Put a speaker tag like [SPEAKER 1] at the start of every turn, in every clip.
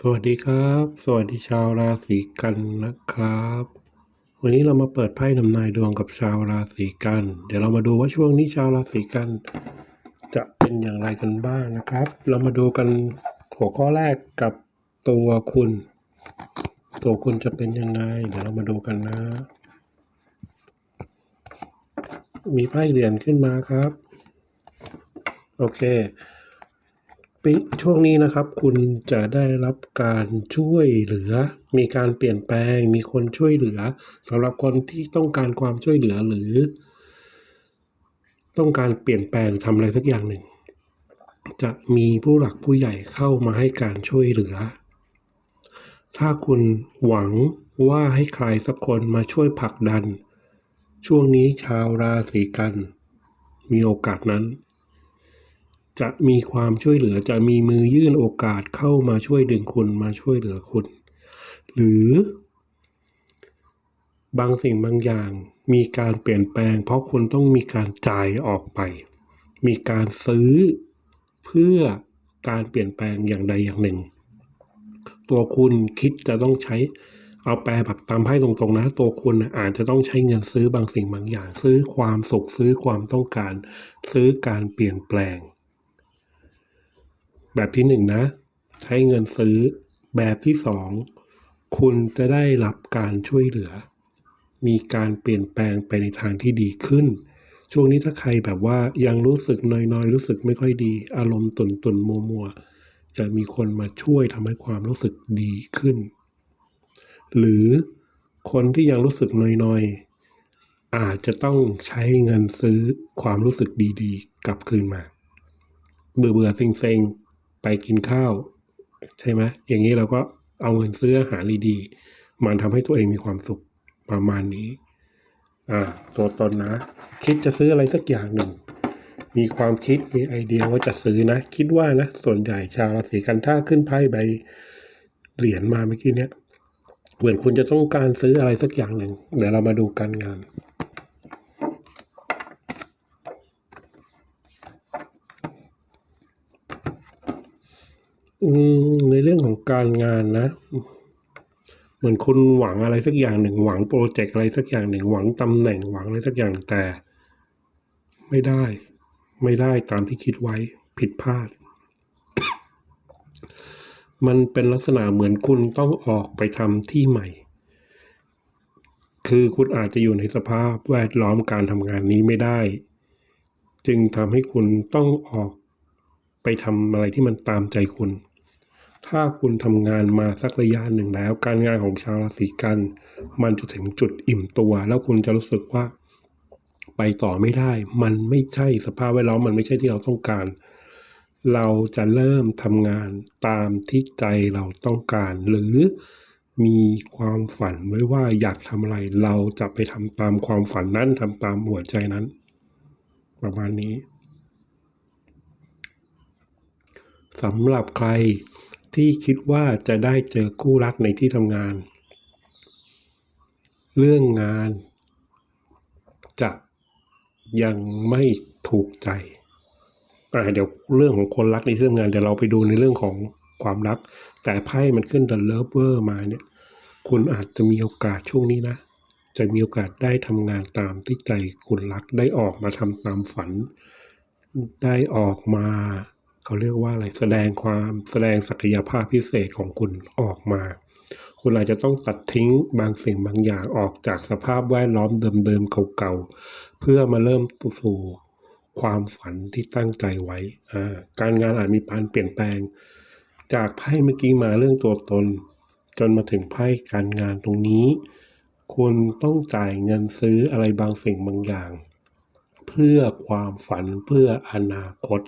[SPEAKER 1] สวัสดีครับ สวัสดีชาวราศีกันนะครับ วันนี้เรามาเปิดไพ่นำนายดวงกับชาวราศีกัน เดี๋ยวเรามาดูว่าช่วงนี้ชาวราศีกัน จะเป็นอย่างไรกันบ้างนะครับ เรามาดูกันหัวข้อแรกกับตัวคุณ ตัวคุณจะเป็นยังไง เดี๋ยวเรามาดูกันนะ มีไพ่เหรียญขึ้นมาครับ โอเค ช่วงนี้นะครับ คุณจะได้รับการช่วยเหลือ มีการเปลี่ยนแปลง มีคนช่วยเหลือสำหรับคนที่ต้องการความช่วยเหลือหรือ ต้องการเปลี่ยนแปลงทำอะไรสักอย่างหนึ่ง จะมีผู้หลักผู้ใหญ่เข้ามาให้การช่วยเหลือ ถ้าคุณหวังว่าให้ใครสักคนมาช่วยผลักดัน ช่วงนี้ชาวราศีกัน มีโอกาสนั้น จะมีความช่วยเหลือจะมีมือยื่นโอกาสเข้ามาช่วยดึงคุณมาช่วยเหลือคุณ หรือบางสิ่งบางอย่างมีการเปลี่ยนแปลง เพราะคุณต้องมีการจ่ายออกไป มีการซื้อเพื่อการเปลี่ยนแปลงอย่างใดอย่างหนึ่ง ตัวคุณคิดจะต้องใช้เอาแปลแบบตามไพ่ตรงๆนะ ตัวคุณนะอาจจะต้องใช้เงินซื้อบางสิ่งบางอย่าง ซื้อความสุขซื้อความต้องการ ซื้อการเปลี่ยนแปลง แบบที่หนึ่งนะ ใช้เงินซื้อ แบบที่สองคุณจะได้รับการช่วยเหลือ มีการเปลี่ยนแปลงไปในทางที่ดีขึ้น ช่วงนี้ถ้าใครแบบว่ายังรู้สึกน้อยๆ รู้สึกไม่ค่อยดี อารมณ์ตุนตุนมัวมัวจะมีคนมาช่วยทำให้ความรู้สึกดีขึ้น หรือคนที่ยังรู้สึกน้อยๆ อาจจะต้องใช้เงินซื้อความรู้สึกดีๆ กลับคืนมา เบื่อเบื่อๆเซ็งๆ ไปกินข้าว ใช่ไหมอย่างนี้เราก็เอาเงินซื้ออาหารดีๆมันทำให้ตัวเองมีความสุขประมาณนี้ อ่า ตัวตนนะ คิดจะซื้ออะไรสักอย่างหนึ่ง มีความคิดมีไอเดียว่าจะซื้อนะ คิดว่านะ ส่วนใหญ่ชาวราศีกันถ้าขึ้นไพ่ใบเหรียญมาเมื่อกี้เนี้ยเหมือนคุณจะต้องการซื้ออะไรสักอย่างหนึ่งเดี๋ยวเรามาดูการงาน อืมในเรื่องของการงานนะ เหมือนคุณหวังอะไรสักอย่างหนึ่งหวังโปรเจกต์อะไรสักอย่างหนึ่งหวังตำแหน่งหวังอะไรสักอย่างแต่ ไม่ได้ ไม่ได้ตามที่คิดไว้ผิดพลาด มันเป็นลักษณะเหมือนคุณต้องออกไปทำที่ใหม่ คือคุณอาจจะอยู่ในสภาพแวดล้อมการทำงานนี้ไม่ได้ จึงทำให้คุณต้องออก ไปทำอะไรที่มันตามใจคุณ ถ้าคุณทำงานมาสักระยะหนึ่งแล้ว การงานของชาวราศีกัน มันจะถึงจุดอิ่มตัว แล้วคุณจะรู้สึกว่า ไปต่อไม่ได้ มันไม่ใช่สภาพแวดล้อมมันไม่ใช่ที่เราต้องการ เราจะเริ่มทำงานตามที่ใจเราต้องการ หรือมีความฝันไว้ว่าอยากทำอะไร เราจะไปทำตามความฝันนั้นทำตามหัวใจนั้น ประมาณนี้ สำหรับใครที่คิดว่าจะได้เจอคู่รักในที่ทำงาน เรื่องงาน จะยังไม่ถูกใจอ่าเดี๋ยวเรื่องของคนรักในเรื่องงานเดี๋ยวเราไปดูในเรื่องของความรัก แต่ไพ่มันขึ้น The Lover มาเนี่ย คุณอาจจะมีโอกาสช่วงนี้นะ จะมีโอกาสได้ทำงานตามที่ใจคุณรักได้ออกมาทำตามฝัน ได้ออกมา เขาเรียกว่าอะไรแสดงความแสดงศักยภาพพิเศษของคุณออกมา คุณอาจจะต้องตัดทิ้งบางสิ่งบางอย่างออกจากสภาพแวดล้อมเดิมๆเก่าๆเพื่อมาเริ่มสู่ความฝันที่ตั้งใจไว้การงานอาจมีการเปลี่ยนแปลง จากไพ่เมื่อกี้มาเรื่องตัวตน จนมาถึงไพ่การงานตรงนี้ คุณต้องจ่ายเงินซื้ออะไรบางสิ่งบางอย่าง เพื่อความฝันเพื่ออนาคต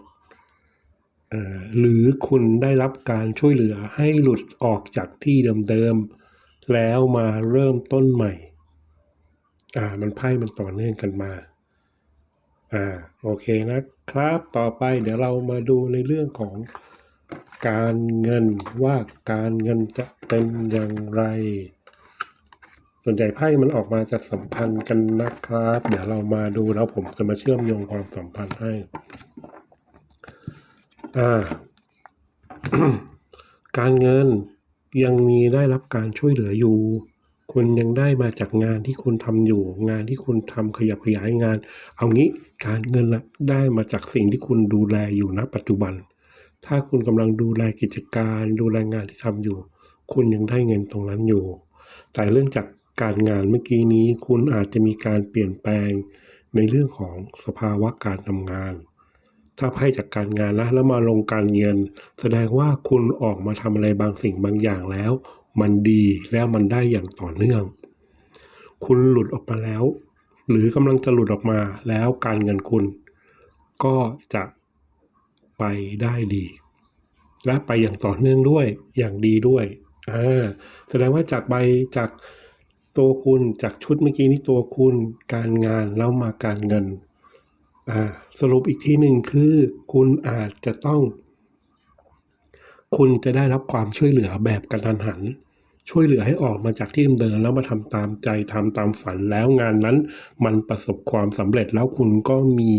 [SPEAKER 1] หรือคุณได้รับการช่วยเหลือให้หลุดออกจากที่เดิมๆแล้วมาเริ่มต้นใหม่ อ่า มันไพ่มันต่อเนื่องกันมา อ่า โอเคนะครับ ต่อไปเดี๋ยวเรามาดูในเรื่องของการเงินว่าการเงินจะเป็นอย่างไร ส่วนใหญ่ไพ่มันออกมาจะสัมพันธ์กันนะครับ เดี๋ยวเรามาดูแล้วผมจะมาเชื่อมโยงความสัมพันธ์ให้ การเงินยังมีได้รับการช่วยเหลืออยู่ คุณยังได้มาจากงานที่คุณทำอยู่ งานที่คุณทำขยับขยายงาน เอางี้การเงินละได้มาจากสิ่งที่คุณดูแลอยู่ณปัจจุบัน ถ้าคุณกำลังดูแลกิจการ ดูแลงานที่ทำอยู่ คุณยังได้เงินตรงนั้นอยู่ แต่เรื่องจากการงานเมื่อกี้นี้ คุณอาจจะมีการเปลี่ยนแปลงในเรื่องของสภาวะการทำงาน ถ้าไพ่จากการงานแล้วแล้วมาลงการเงิน แสดงว่าคุณออกมาทำอะไรบางสิ่งบางอย่างแล้ว มันดีแล้วมันได้อย่างต่อเนื่อง คุณหลุดออกมาแล้ว หรือกำลังจะหลุดออกมาแล้วการเงินคุณ ก็จะไปได้ดี และไปอย่างต่อเนื่องด้วยอย่างดีด้วยอ่าแสดงว่าจากใบจากตัวคุณจากชุดเมื่อกี้นี้ตัวคุณการงานแล้วมาการเงิน สรุปอีกทีหนึ่งคือ คุณอาจจะต้อง คุณจะได้รับความช่วยเหลือแบบกระทันหัน ช่วยเหลือให้ออกมาจากที่เดิมแล้วมาทำตามใจทำตามฝันแล้วงานนั้น มันประสบความสำเร็จแล้วคุณก็มี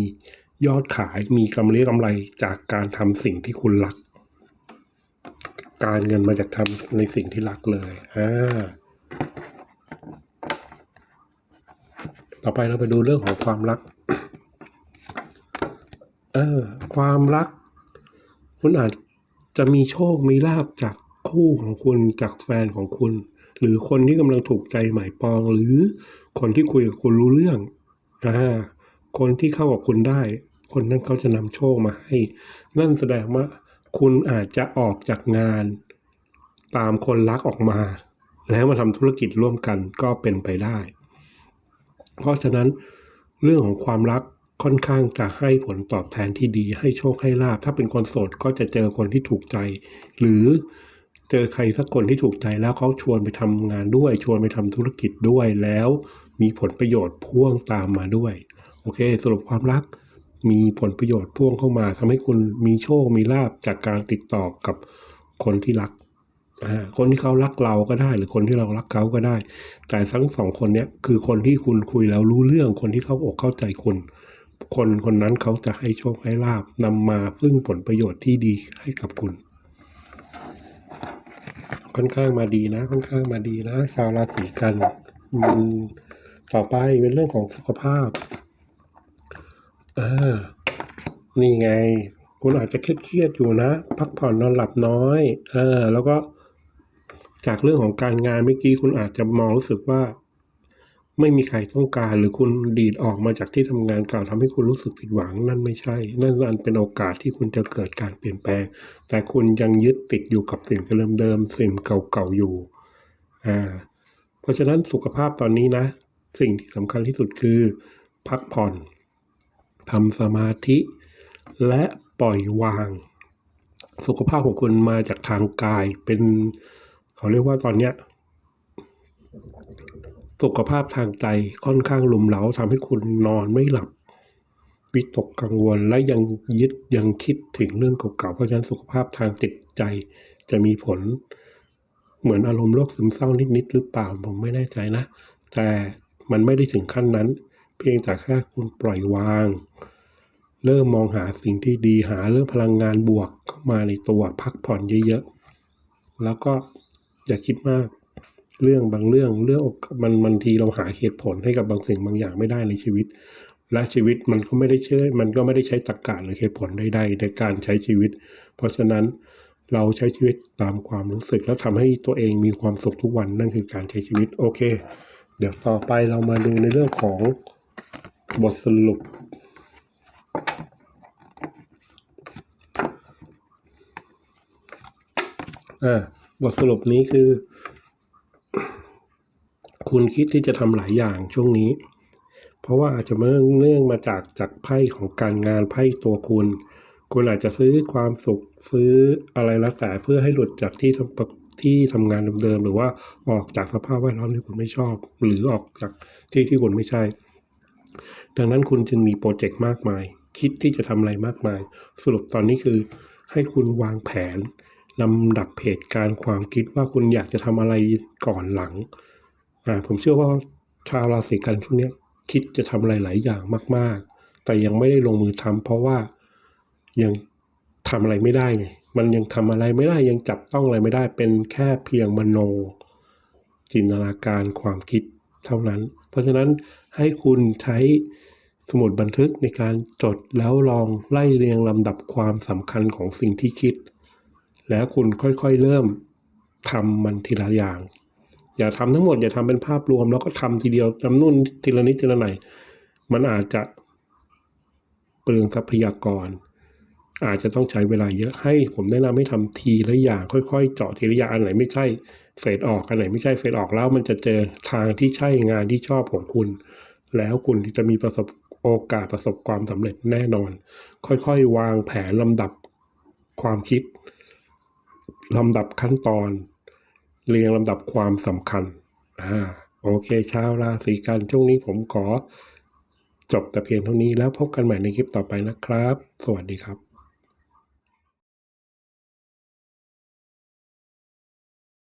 [SPEAKER 1] ยอดขายมีกำไรกำไรจากการทำสิ่งที่คุณรัก การเงินมาจากทำในสิ่งที่รักเลยอ่าต่อไปเราไปดูเรื่องของความรัก เออ ความรัก คุณอาจจะมีโชค มีลาบจากคู่ของคุณจากแฟนของคุณ หรือคนที่กำลังถูกใจหมายปอง หรือคนที่คุยกับคุณรู้เรื่องอ่าคนที่เข้ากับคุณได้ คนนั้นเขาจะนำโชคมาให้ นั่นแสดงว่า คุณอาจจะออกจากงาน ตามคนรักออกมา แล้วมาทำธุรกิจร่วมกันก็เป็นไปได้ เพราะฉะนั้นเรื่องของความรัก ค่อนข้างจะให้ผลตอบแทนที่ดี ให้โชคให้ลาบถ้าเป็นคนโสดก็จะเจอคนที่ถูกใจ หรือเจอใครสักคนที่ถูกใจแล้วเขาชวนไปทำงานด้วย ชวนไปทำธุรกิจด้วยแล้วมีผลประโยชน์พ่วงตามมาด้วย โอเค สรุปความรักมีผลประโยชน์พ่วงเข้ามาทำให้คุณมีโชคมีลาบจากการติดต่อกับคนที่รักคนที่เขารักเราก็ได้หรือคนที่เรารักเขาก็ได้ แต่ทั้งสองคนเนี้ยคือคนที่คุณคุยแล้วรู้เรื่องคนที่เขาอกเข้าใจคุณ คนคนนั้นเขาจะให้โชคให้ลาบนำมาพึ่งผลประโยชน์ที่ดีให้กับคุณ ค่อนข้างมาดีนะ ค่อนข้างมาดีนะ ชาวราศีกันมันต่อไปเป็นเรื่องของสุขภาพเออนี่ไง คุณอาจจะเครียดๆอยู่นะ พักผ่อนนอนหลับน้อยเออแล้วก็จากเรื่องของการงานเมื่อกี้คุณอาจจะมองรู้สึกว่า ไม่มีใครต้องการ หรือคุณดีดออกมาจากที่ทำงานเก่าทำให้คุณรู้สึกผิดหวัง นั่นไม่ใช่ นั่นอันเป็นโอกาสที่คุณจะเกิดการเปลี่ยนแปลง แต่คุณยังยึดติดอยู่กับสิ่งเดิมๆสิ่งเก่าๆอยู่อ่าเพราะฉะนั้นสุขภาพตอนนี้นะ สิ่งที่สำคัญที่สุดคือ พักผ่อนทำสมาธิ และปล่อยวาง สุขภาพของคุณมาจากทางกายเป็นเขาเรียกว่าตอนเนี้ย สุขภาพทางใจค่อนข้างหลุมเหลาทำให้คุณนอนไม่หลับ วิตกกังวลและยังยึดยังคิดถึงเรื่องเก่าๆเพราะฉะนั้นสุขภาพทางจิตใจจะมีผล เหมือนอารมณ์โรคซึมเศร้านิดๆหรือเปล่าผมไม่แน่ใจนะ แต่มันไม่ได้ถึงขั้นนั้น เพียงแต่แค่คุณปล่อยวาง เริ่มมองหาสิ่งที่ดีหาเรื่องพลังงานบวกเข้ามาในตัวพักผ่อนเยอะๆแล้วก็อย่าคิดมาก เรื่องบางเรื่องเรื่องมันบางทีเราหาเหตุผลให้กับบางสิ่งบางอย่างไม่ได้ในชีวิต และชีวิตมันก็ไม่ได้เชื่อมันก็ไม่ได้ใช้ตรรกะหรือเหตุผลใดๆในการใช้ชีวิต เพราะฉะนั้นเราใช้ชีวิตตามความรู้สึกแล้วทำให้ตัวเองมีความสุขทุกวันนั่นคือการใช้ชีวิตโอเค เดี๋ยวต่อไปเรามาดูในเรื่องของบทสรุป อ่าบทสรุปนี้คือ คุณคิดที่จะทำหลายอย่างช่วงนี้ เพราะว่าอาจจะเนื่องเนื่องมาจากจากไพ่ของการงานไพ่ตัวคุณ คุณอาจจะซื้อความสุขซื้ออะไรแล้วแต่เพื่อให้หลุดจากที่ทำที่ทำงานเดิมๆหรือว่าออกจากสภาพแวดล้อมที่คุณไม่ชอบ หรือออกจากที่ที่คุณไม่ใช่ ดังนั้นคุณจึงมีโปรเจกต์มากมาย คิดที่จะทำอะไรมากมาย สรุปตอนนี้คือ ให้คุณวางแผนลำดับเหตุการณ์ความคิดว่าคุณอยากจะทำอะไรก่อนหลัง ผมเชื่อว่าชาวราศีกันช่วงนี้คิดจะทำอะไรหลายอย่างมาก ๆ แต่ยังไม่ได้ลงมือทำเพราะว่ายังทำอะไรไม่ได้ไงมันยังทำอะไรไม่ได้ยังจับต้องอะไรไม่ได้ เป็นแค่เพียงมโน จินตนาการความคิดเท่านั้น เพราะฉะนั้นให้คุณใช้สมุดบันทึกในการจดแล้วลองไล่เรียงลำดับความสำคัญของสิ่งที่คิด แล้วคุณค่อยๆเริ่มทำมันทีละอย่าง อย่าทำทั้งหมด อย่าทำเป็นภาพรวม แล้วก็ทำทีเดียวทำนู่นทีละนิดทีละหน่อยมันอาจจะเปลืองทรัพยากร อาจจะต้องใช้เวลาเยอะให้ผมแนะนำให้ทำทีละอย่างค่อยๆ เจาะทีละอย่างอันไหนไม่ใช่เฟดออกอันไหนไม่ใช่เฟดออกแล้วมันจะเจอทางที่ใช่งานที่ชอบของคุณ แล้วคุณจะมีประสบโอกาสประสบความสำเร็จแน่นอน ค่อยๆ วางแผนลำดับความคิดลำดับขั้นตอน เรียงลำดับความสำคัญอ่าโอเคชาวราศีกันช่วงนี้ผมขอจบแต่เพียงเท่านี้แล้วพบกันใหม่ในคลิปต่อไปนะครับ สวัสดีครับ